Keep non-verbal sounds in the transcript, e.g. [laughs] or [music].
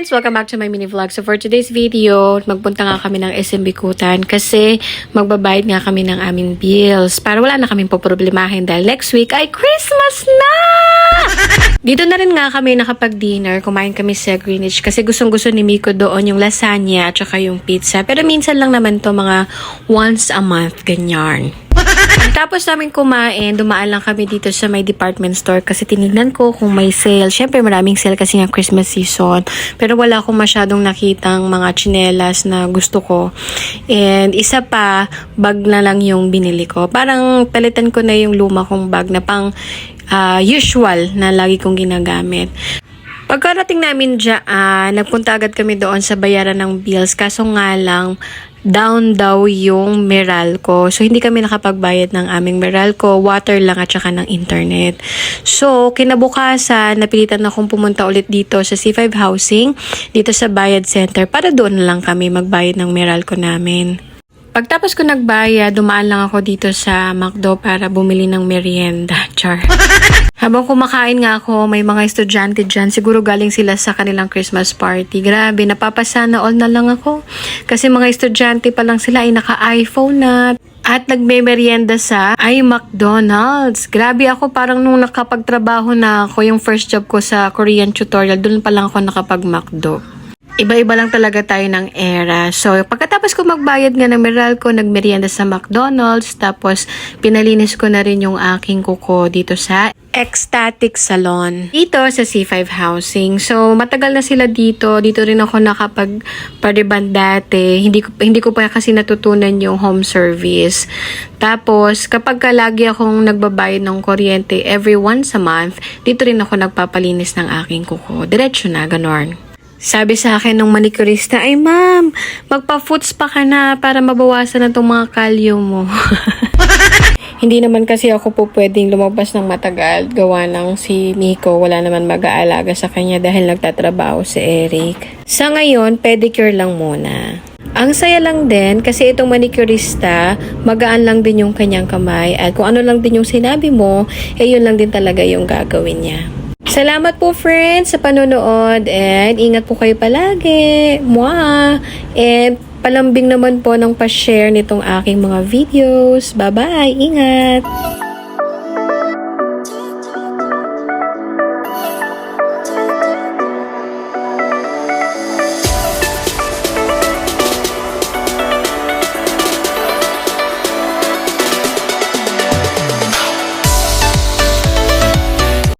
friends! Welcome back to my mini vlog. So for today's video, magpunta nga kami ng SM Bikutan kasi magbabayad nga kami ng aming bills para wala na kaming poproblemahin dahil next week ay Christmas na! [laughs] Dito na rin nga kami nakapag-dinner, kumain kami sa Greenwich kasi gustong gusto ni Miko doon yung lasagna at saka yung pizza. Pero minsan lang naman to mga once a month, ganyan. [laughs] Tapos namin kumain, dumaan lang kami dito sa may department store kasi tinignan ko kung may sale. Siyempre maraming sale kasi nga Christmas season. Pero wala akong masyadong nakitang mga chinelas na gusto ko. And isa pa, bag na lang yung binili ko. Parang palitan ko na yung luma kong bag na pang ah, usual na lagi kong ginagamit. Pagkarating namin dyan, nagpunta agad kami doon sa bayaran ng bills. Kaso nga lang, down daw yung Meralco. So, hindi kami nakapagbayad ng aming Meralco, water lang at saka ng internet. So, kinabukasan, napilitan akong pumunta ulit dito sa C5 Housing, dito sa Bayad Center, para doon lang kami magbayad ng Meralco namin. Pagtapos ko nagbayad, dumaan lang ako dito sa McDo para bumili ng merienda. [laughs] Char. Habang kumakain nga ako, may mga estudyante dyan. Siguro galing sila sa kanilang Christmas party. Grabe, napapasana all na lang ako. Kasi mga estudyante pa lang sila ay naka-iPhone na. At nagme-merienda sa ay McDonald's. Grabe ako parang nung nakapagtrabaho na ako, yung first job ko sa Korean tutorial, doon pa lang ako nakapag-McDo. Iba-iba lang talaga tayo ng era. So, pagkatapos ko magbayad nga ng Meralco, nagmerienda sa McDonald's, tapos pinalinis ko na rin yung aking kuko dito sa Ecstatic Salon. Dito sa C5 Housing. So, matagal na sila dito. Dito rin ako nakapag pariban dati. Hindi ko, hindi ko pa kasi natutunan yung home service. Tapos, kapag ka lagi akong nagbabayad ng kuryente every once a month, dito rin ako nagpapalinis ng aking kuko. Diretso na, ganon. Sabi sa akin ng manicurista, ay ma'am, magpa-foots pa ka na para mabawasan na itong mga kalyo mo. [laughs] Hindi naman kasi ako po pwedeng lumabas ng matagal. Gawa ng si Miko, wala naman mag-aalaga sa kanya dahil nagtatrabaho si Eric. Sa ngayon, pedicure lang muna. Ang saya lang din kasi itong manicurista, magaan lang din yung kanyang kamay at kung ano lang din yung sinabi mo, eh yun lang din talaga yung gagawin niya. Salamat po friends sa panonood and ingat po kayo palagi. Mwah! And palambing naman po ng pa-share nitong aking mga videos. Bye-bye! Ingat!